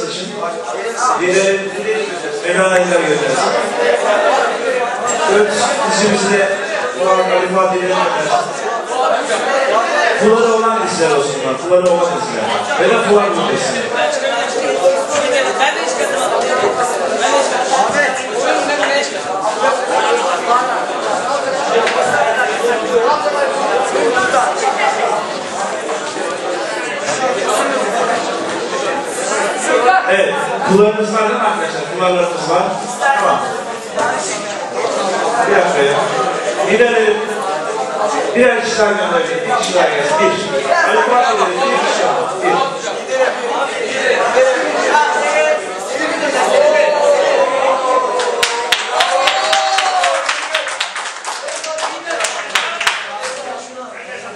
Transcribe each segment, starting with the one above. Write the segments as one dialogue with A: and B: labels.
A: seçin. Biri Mevlana'yılar göndersin. Dört dizimizi de Kur'an ifade edenler. Fuları olan diziler olsunlar. Fuları olan diziler. Ve de fular bu Evet. Kullarımız var değil mi arkadaşlar? Kullarlarımız var. Tamam. Bir dakika ya. İleri birer kişi daha gönderelim. Bir kişi daha gelsin. Bir. Ali Fuat edelim. Bir kişi. Bir.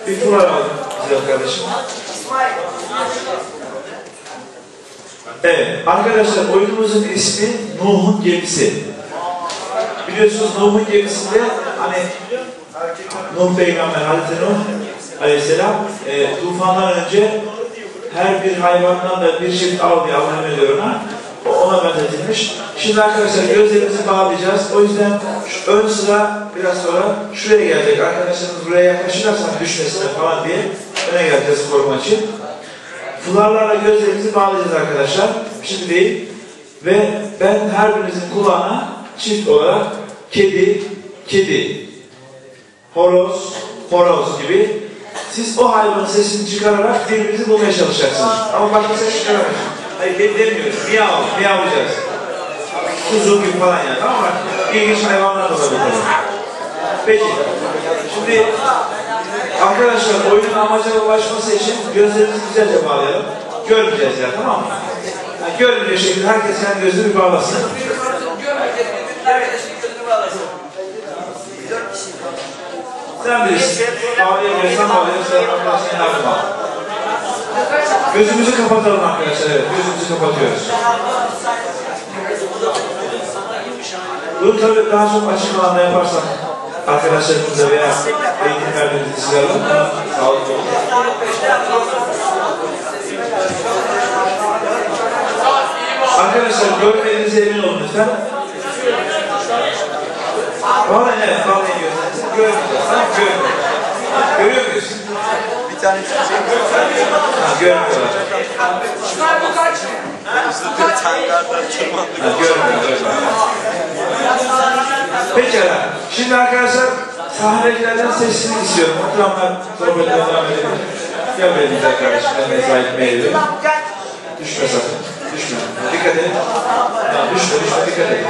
A: Bir kular aldım. Güzel kardeşim. Evet, arkadaşlar oyunumuzun ismi Nuh'un Gemisi. Biliyorsunuz Nuh'un gemisinde hani Nuh Peygamber Hazreti Nuh Aleyhisselam e, tufandan önce her bir hayvandan da bir çift al diye Allah emrediyor ona. Ona benzetilmiş. Şimdi arkadaşlar gözlerimizi bağlayacağız. O yüzden şu ön sıra biraz sonra şuraya gelecek. Arkadaşlarımız buraya yaklaşırlarsa düşmesinler falan diye öne geleceğiz koruma için. Fularlarla gözlerimizi bağlayacağız arkadaşlar. Şimdi değil. Ve ben her birinizin kulağına çift olarak kedi, kedi, horoz, horoz gibi siz o hayvanın sesini çıkararak birbirinizi bulmaya çalışacaksınız. Ama başka ses çıkaramayın. Hayır kedi demiyoruz. Miyav, miyavlayacağız. Kuzu gibi falan yani. Tamam mı? İlginç hayvanlar da olabilir. Peki. Şimdi Arkadaşlar oyunun amacına ulaşması için gözlerimizi güzelce bağlayalım. Görmeyeceğiz ya tamam mı? Yani görmeyecek şekilde herkes kendi gözünü bir bağlasın. Sen bilirsin. Bağlayabilirsen bağlayabilirsen yardım al. Gözümüzü kapatalım arkadaşlar. Evet, gözümüzü kapatıyoruz. Bunu tabii daha çok açık alanda yaparsak arkadaşlarımızla veya eğitim verdiğimiz kişilerle sağlıklı olur. Arkadaşlar görmediğinize emin olun lütfen. Vallahi evet, gözlerinizi görmüyoruz. Tamam, görmüyoruz. Görüyor muyuz?
B: Bir tane şey
A: Ha, görmüyorlar.
C: Şunlar bu kaç?
B: Tırmandık.
A: Görmüyoruz. Pekala. Şimdi arkadaşlar sahnedekilerden sesini istiyorum. Oturanlar sohbetine devam edelim. Gel böyle güzel kardeşim. Ben mesai etmeyelim. Düşme sakın. Düşme. Dikkat edin. Tamam, düşme düşme dikkat edin.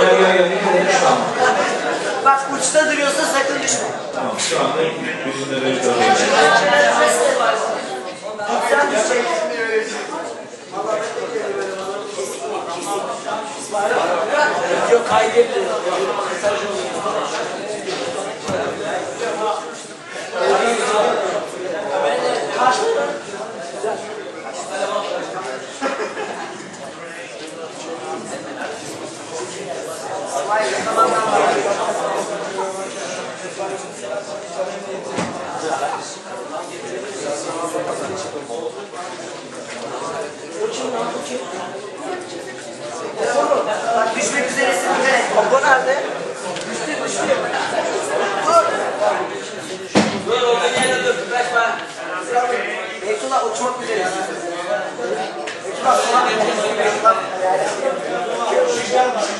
A: Gel gel gel dikkat edin şu an.
D: Bak uçta duruyorsa sakın düşme.
A: Tamam şu anda yüzünde böyle görüyorum.
D: Sen düşecek.
C: Yok kaydediyor.
D: Bak Bomba nerede? Düştü düştü. Dur.
C: Orada gel dur. Kaçma.
D: Beytullah uçmak üzeresin. Beytullah sola Beytullah. Bir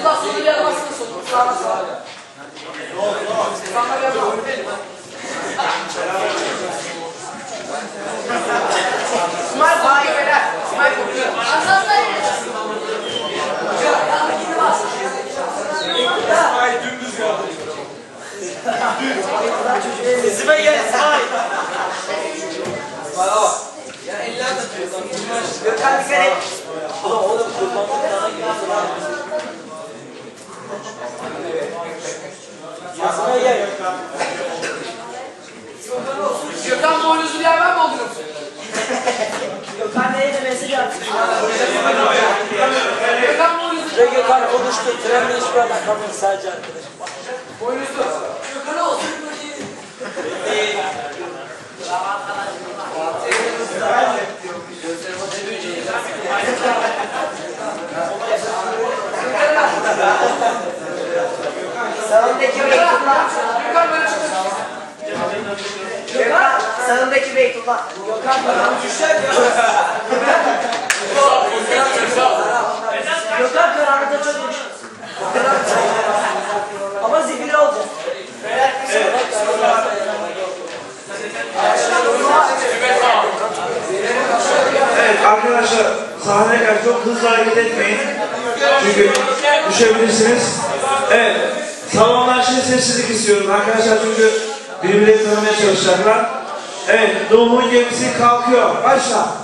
C: Fethullah sonu gel basın sonu. Sağına sağa. Sağına gel basın.
D: İsmail kokuyor beyler. İsmail kokuyor.
C: Sesime gel İsmail. Ya eller atıyor.
D: Gökhan dikkat et.
C: Sesime gel. Gökhan boynuzlu bir yer var mı oğlum?
D: Gökhan neye de mesaj atmış.
C: Konuştu. Trenle hiç problem kalmadı sadece arkadaşım.
D: Sağındaki Beytullah. Gökhan, sağındaki Beytullah. Gökhan kararında çok uç. Ama zibili olacak.
A: Evet arkadaşlar sahneye kadar çok hızlı hareket etmeyin. Çünkü düşebilirsiniz. Evet. Salonlar şimdi sessizlik istiyoruz arkadaşlar çünkü birbirlerini tanımaya çalışacaklar. Evet. Nuh'un gemisi kalkıyor. Başla.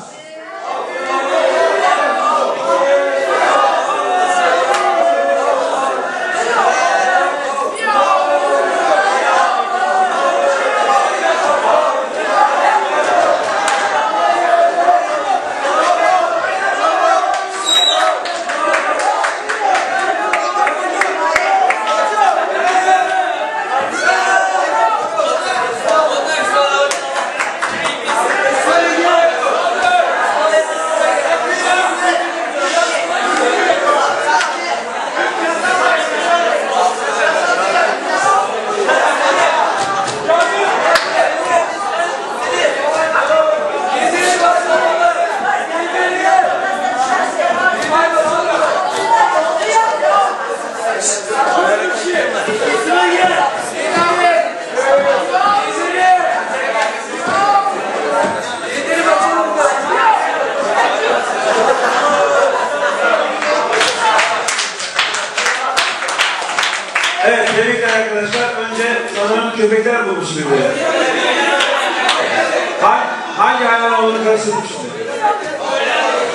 A: Şimdi.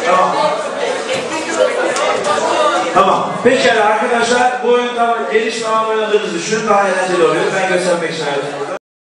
A: Tamam. Tamam. Pekala arkadaşlar bu oyun tamam geniş bir oynadığınızı düşünün daha eğlenceli oluyor. Ben göstermek ayrıldım.